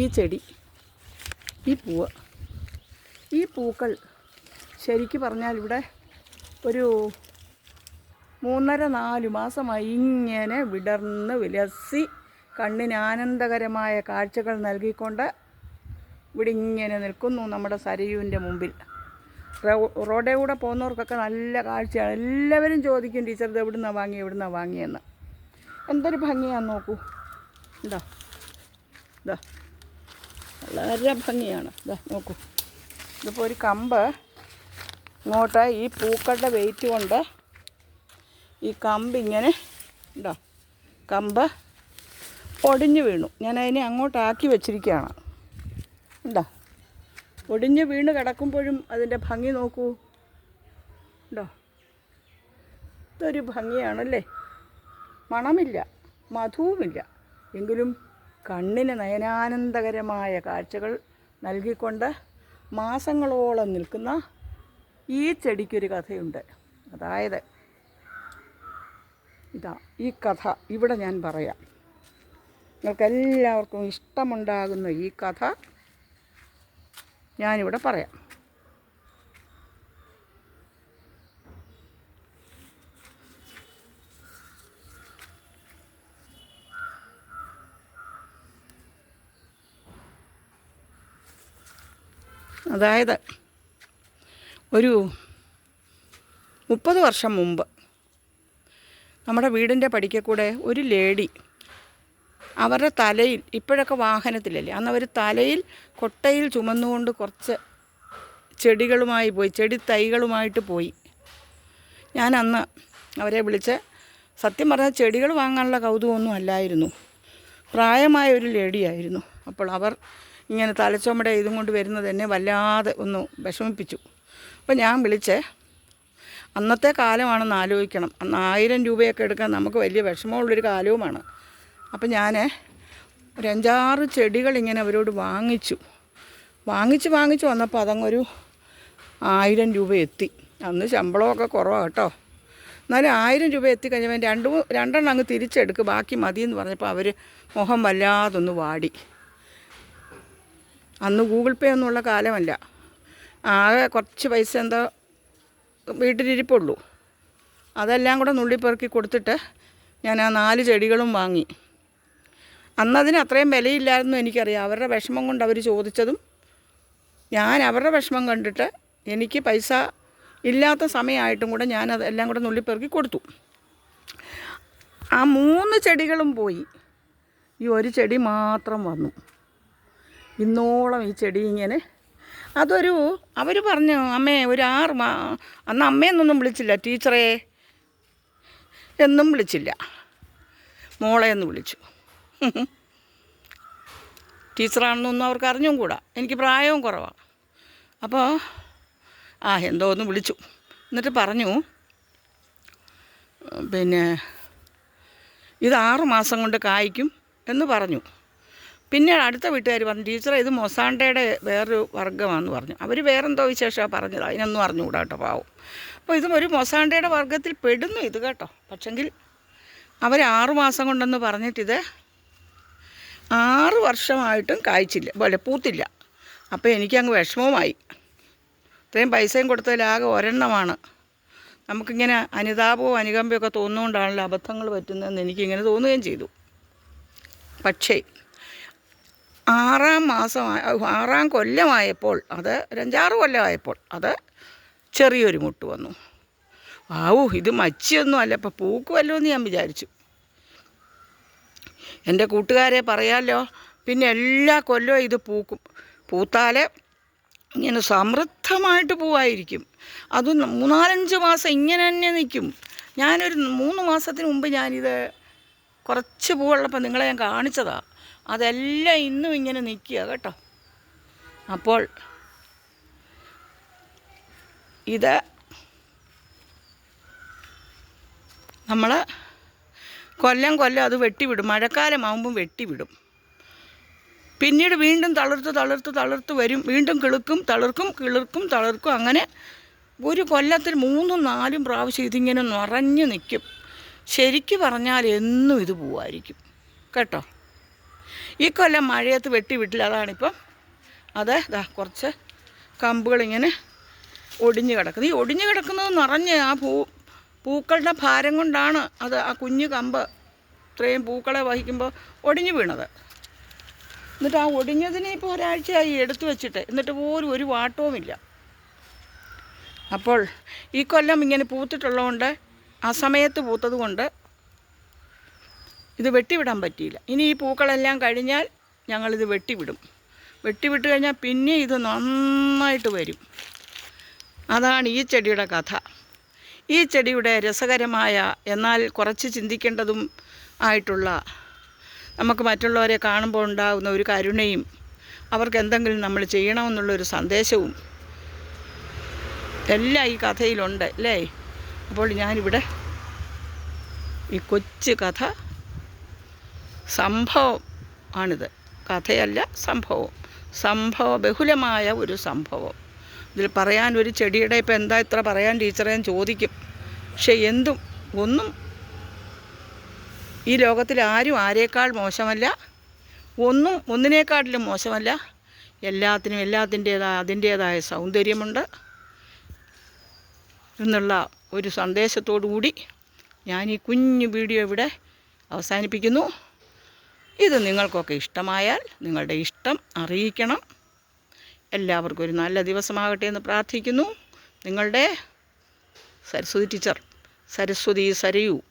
ഈ ചെടി ഈ പൂവ് ഈ പൂക്കൾ ശരിക്ക് പറഞ്ഞാൽ ഇവിടെ ഒരു മൂന്നര നാല് മാസമായി ഇങ്ങനെ വിടർന്ന് വിലസി കണ്ണിന് ആനന്ദകരമായ കാഴ്ചകൾ നൽകിക്കൊണ്ട് ഇവിടെ ഇങ്ങനെ നിൽക്കുന്നു നമ്മുടെ സരയുവിന്റെ മുമ്പിൽ. റോഡേ കൂടെ പോകുന്നവർക്കൊക്കെ നല്ല കാഴ്ചയാണ്. എല്ലാവരും ചോദിക്കും ടീച്ചർ ഇത് എവിടുന്നാണ് വാങ്ങി എവിടുന്നാണ് വാങ്ങിയെന്ന്? എന്തൊരു ഭംഗിയാന്ന് നോക്കൂ. ഇതാ ഇതാ. വളരെ ഭംഗിയാണ്. ഇതാ നോക്കൂ. ഇതിപ്പോൾ ഒരു കമ്പ്. ഇങ്ങോട്ട് ഈ പൂക്കളുടെ വെയിറ്റ് കൊണ്ട് ഈ കമ്പ് ഇങ്ങനെ ഉണ്ടോ കമ്പ് ഒടിഞ്ഞു വീണു. ഞാൻ അതിനെ അങ്ങോട്ടാക്കി വെച്ചിരിക്കുകയാണ്. ഉണ്ടോ ഒടിഞ്ഞ് വീണ് കിടക്കുമ്പോഴും അതിന്റെ ഭംഗി നോക്കൂ. ഉണ്ടോ ഇതൊരു ഭംഗിയാണല്ലേ? മണമില്ല മധുവുമില്ല. എങ്കിലും കണ്ണിന് നയനാനന്ദകരമായ കാഴ്ചകൾ നൽകിക്കൊണ്ട് മാസങ്ങളോളം നിൽക്കുന്ന ഈ ചെടിക്കൊരു കഥയുണ്ട്. അതായത് ഇതാ ഈ കഥ ഇവിടെ ഞാൻ പറയാം. നിങ്ങൾക്കെല്ലാവർക്കും ഇഷ്ടമുണ്ടാകുന്ന ഈ കഥ ഞാനിവിടെ പറയാം. അതായത് ഒരു മുപ്പത് വർഷം മുമ്പ് നമ്മുടെ വീടിന്റെ പടിക്കൽ കൂടെ ഒരു ലേഡി അവരുടെ തലയിൽ ഇപ്പോഴൊക്കെ വാഹനത്തിലല്ലേ അന്ന് അവർ തലയിൽ കൊട്ടയിൽ ചുമന്നുകൊണ്ട് കുറച്ച് ചെടികളുമായി പോയി ചെടി തൈകളുമായിട്ട് പോയി. ഞാൻ അന്ന് അവരെ വിളിച്ച് സത്യം പറഞ്ഞാൽ ചെടികൾ വാങ്ങാനുള്ള കൗതുകമൊന്നും അല്ലായിരുന്നു. പ്രായമായ ഒരു ലേഡിയായിരുന്നു അപ്പോൾ അവർ ഇങ്ങനെ തലച്ചുമട ഇതും കൊണ്ട് വരുന്നത് എന്നെ വല്ലാതെ ഒന്ന് വിഷമിപ്പിച്ചു. അപ്പോൾ ഞാൻ വിളിച്ച് അന്നത്തെ കാലമാണെന്ന് ആലോചിക്കണം. അന്ന് ആയിരം രൂപയൊക്കെ എടുക്കാൻ നമുക്ക് വലിയ വിഷമമുള്ളൊരു കാലവുമാണ്. അപ്പം ഞാൻ ഒരു അഞ്ചാറ് ചെടികൾ ഇങ്ങനെ അവരോട് വാങ്ങിച്ചു. വാങ്ങിച്ച് വാങ്ങിച്ച് വന്നപ്പോൾ അതങ്ങൊരു ആയിരം രൂപ എത്തി. അന്ന് ശമ്പളമൊക്കെ കുറവാണ് കേട്ടോ. എന്നാലും ആയിരം രൂപ എത്തിക്കഴിഞ്ഞപ്പോൾ രണ്ട് രണ്ടെണ്ണം അങ്ങ് തിരിച്ചെടുക്ക് ബാക്കി മതി എന്ന് പറഞ്ഞപ്പോൾ അവർ മുഖം വല്ലാതൊന്ന് വാടി. അന്ന് ഗൂഗിൾ പേ ഒന്നുമുള്ള കാലമല്ല. ആകെ കുറച്ച് പൈസ എന്തോ വീട്ടിലിരിപ്പുള്ളൂ. അതെല്ലാം കൂടെ നുള്ളിപ്പെറുക്കി കൊടുത്തിട്ട് ഞാൻ ആ നാല് ചെടികളും വാങ്ങി. അന്നതിന് അത്രയും വിലയില്ലായിരുന്നു എനിക്കറിയാം. അവരുടെ വിഷമം കൊണ്ട് അവർ ചോദിച്ചതും ഞാൻ അവരുടെ വിഷമം കണ്ടിട്ട് എനിക്ക് പൈസ ഇല്ലാത്ത സമയമായിട്ടും കൂടെ ഞാൻ അതെല്ലാം കൂടെ നുള്ളിപ്പെറുക്കി കൊടുത്തു. ആ മൂന്ന് ചെടികളും പോയി. ഈ ഒരു ചെടി മാത്രം വന്നു. ഇന്നോളം ഈ ചെടി ഇങ്ങനെ. അതൊരു അവർ പറഞ്ഞു അമ്മേ ഒരു ആറ് മാ അന്ന് അമ്മയെന്നൊന്നും വിളിച്ചില്ല ടീച്ചറേ. എന്നും വിളിച്ചില്ല. മോളെ എന്ന് വിളിച്ചു. ടീച്ചറാണെന്നൊന്നും അവർക്ക് അറിഞ്ഞും കൂടാ. എനിക്ക് പ്രായവും കുറവാണ് അപ്പോൾ ആ എന്തോ ഒന്ന് വിളിച്ചു. എന്നിട്ട് പറഞ്ഞു പിന്നെ ഇത് ആറ് മാസം കൊണ്ട് കായ്ക്കും എന്ന് പറഞ്ഞു. പിന്നെ അടുത്ത വീട്ടുകാർ പറഞ്ഞു ടീച്ചറെ ഇത് മൊസാണ്ടയുടെ വേറൊരു വർഗമാണെന്ന് പറഞ്ഞു. അവർ വേറെന്തോ വിശേഷമാണ് പറഞ്ഞത്. അതിനൊന്നും അറിഞ്ഞുകൂടാ കേട്ടോ പാവം. അപ്പോൾ ഇതും ഒരു മൊസാണ്ടയുടെ വർഗത്തിൽ പെടുന്നു ഇത് കേട്ടോ. പക്ഷെങ്കിൽ അവർ ആറു മാസം കൊണ്ടെന്ന് പറഞ്ഞിട്ടിത് ആറ് വർഷമായിട്ടും കായ്ച്ചില്ല. പോലെ പൂത്തില്ല. അപ്പോൾ എനിക്കങ്ങ് വിഷമവുമായി. ഇത്രയും പൈസയും കൊടുത്തതിലാകെ ഒരെണ്ണമാണ്. നമുക്കിങ്ങനെ അനുതാപവും അനുകമ്പയൊക്കെ തോന്നുകൊണ്ടാണല്ലോ അബദ്ധങ്ങൾ പറ്റുന്നതെന്ന് എനിക്കിങ്ങനെ തോന്നുകയും ചെയ്തു. പക്ഷേ ആറാം മാസം ആറാം കൊല്ലമായപ്പോൾ അത് ഒരഞ്ചാറ് കൊല്ലമായപ്പോൾ അത് ചെറിയൊരു മുട്ട് വന്നു. ആവു ഇത് മച്ചിയൊന്നും അല്ല ഇപ്പം പൂക്കുമല്ലോ എന്ന് ഞാൻ വിചാരിച്ചു. എന്റെ കൂട്ടുകാരെ പറയാമല്ലോ പിന്നെ എല്ലാ കൊല്ലവും ഇത് പൂക്കും. പൂത്താൽ ഇങ്ങനെ സമൃദ്ധമായിട്ട് പൂവായിരിക്കും. അത് മൂന്നാലഞ്ച് മാസം ഇങ്ങനെ തന്നെ നിൽക്കും. ഞാനൊരു മൂന്ന് മാസത്തിന് മുമ്പ് ഞാനിത് കുറച്ച് പൂവുള്ളപ്പോൾ നിങ്ങളെ ഞാൻ കാണിച്ചതാ. അതെല്ലാം ഇന്നും ഇങ്ങനെ നിൽക്കുക കേട്ടോ. അപ്പോൾ ഇത് നമ്മൾ കൊല്ലം കൊല്ലം അത് വെട്ടിവിടും. മഴക്കാലമാകുമ്പം വെട്ടിവിടും. പിന്നീട് വീണ്ടും തളിർത്ത് തളിർത്ത് തളിർത്ത് വരും. വീണ്ടും കിളുക്കും തളിർക്കും കിളിർക്കും തളിർക്കും. അങ്ങനെ ഒരു കൊല്ലത്തിൽ മൂന്നും നാലും പ്രാവശ്യം ഇതിങ്ങനെ നിറഞ്ഞു നിൽക്കും. ശരിക്ക് പറഞ്ഞാൽ എന്നും ഇത് പോവായിരിക്കും. കേട്ടോ? ഈ കൊല്ലം മഴയത്ത് വെട്ടി വിട്ടില്ല. അതാണിപ്പം. അത് ഇതാ കുറച്ച് കമ്പുകളിങ്ങനെ ഒടിഞ്ഞു കിടക്കുന്നത് ഈ ഒടിഞ്ഞു കിടക്കുന്നത് നിറഞ്ഞ് ആ പൂ പൂക്കളുടെ ഭാരം കൊണ്ടാണ് അത് ആ കുഞ്ഞു കമ്പ് ഇത്രയും പൂക്കളെ വഹിക്കുമ്പോൾ ഒടിഞ്ഞു വീണത്. എന്നിട്ട് ആ ഒടിഞ്ഞതിനെ ഇപ്പോൾ ഒരാഴ്ചയായി എടുത്തു വെച്ചിട്ട്. എന്നിട്ട് പോലും ഒരു വാട്ടവുമില്ല. അപ്പോൾ ഈ കൊല്ലം ഇങ്ങനെ പൂത്തിട്ടുള്ളതുകൊണ്ട് ആ സമയത്ത് പൂത്തത് കൊണ്ട് ഇത് വെട്ടിവിടാൻ പറ്റിയില്ല. ഇനി ഈ പൂക്കളെല്ലാം കഴിഞ്ഞാൽ ഞങ്ങളിത് വെട്ടിവിടും. വെട്ടിവിട്ട് കഴിഞ്ഞാൽ പിന്നെ ഇത് നന്നായിട്ട് വരും. അതാണ് ഈ ചെടിയുടെ കഥ. ഈ ചെടിയുടെ രസകരമായ എന്നാൽ കുറച്ച് ചിന്തിക്കേണ്ടതും ആയിട്ടുള്ള നമുക്ക് മറ്റുള്ളവരെ കാണുമ്പോൾ ഉണ്ടാകുന്ന ഒരു കരുണയും അവർക്ക് എന്തെങ്കിലും നമ്മൾ ചെയ്യണമെന്നുള്ളൊരു സന്ദേശവും എല്ലാം ഈ കഥയിലുണ്ട് അല്ലേ? അപ്പോൾ ഞാനിവിടെ ഈ കൊച്ചു കഥ സംഭവം ആണിത് കഥയല്ല സംഭവം. സംഭവ ബഹുലമായ ഒരു സംഭവം. ഇതിൽ പറയാൻ ഒരു ചെടിയുടെ ഇപ്പം എന്താ ഇത്ര പറയാൻ ടീച്ചറെ ഞാൻ ചോദിക്കും. പക്ഷെ എന്തും ഒന്നും ഈ ലോകത്തിൽ ആരും ആരേക്കാൾ മോശമല്ല. ഒന്നും ഒന്നിനേക്കാട്ടിലും മോശമല്ല. എല്ലാത്തിനും എല്ലാത്തിന്റേതായ അതിന്റേതായ സൗന്ദര്യമുണ്ട് എന്നുള്ള ഒരു സന്ദേശത്തോടു കൂടി ഞാൻ ഈ കുഞ്ഞു വീഡിയോ ഇവിടെ അവസാനിപ്പിക്കുന്നു. ഇത് നിങ്ങൾക്കൊക്കെ ഇഷ്ടമായാൽ നിങ്ങളുടെ ഇഷ്ടം അറിയിക്കണം. എല്ലാവർക്കും ഒരു നല്ല ദിവസമാകട്ടെ എന്ന് പ്രാർത്ഥിക്കുന്നു. നിങ്ങളുടെ സരസ്വതി ടീച്ചർ സരസ്വതി സരയു.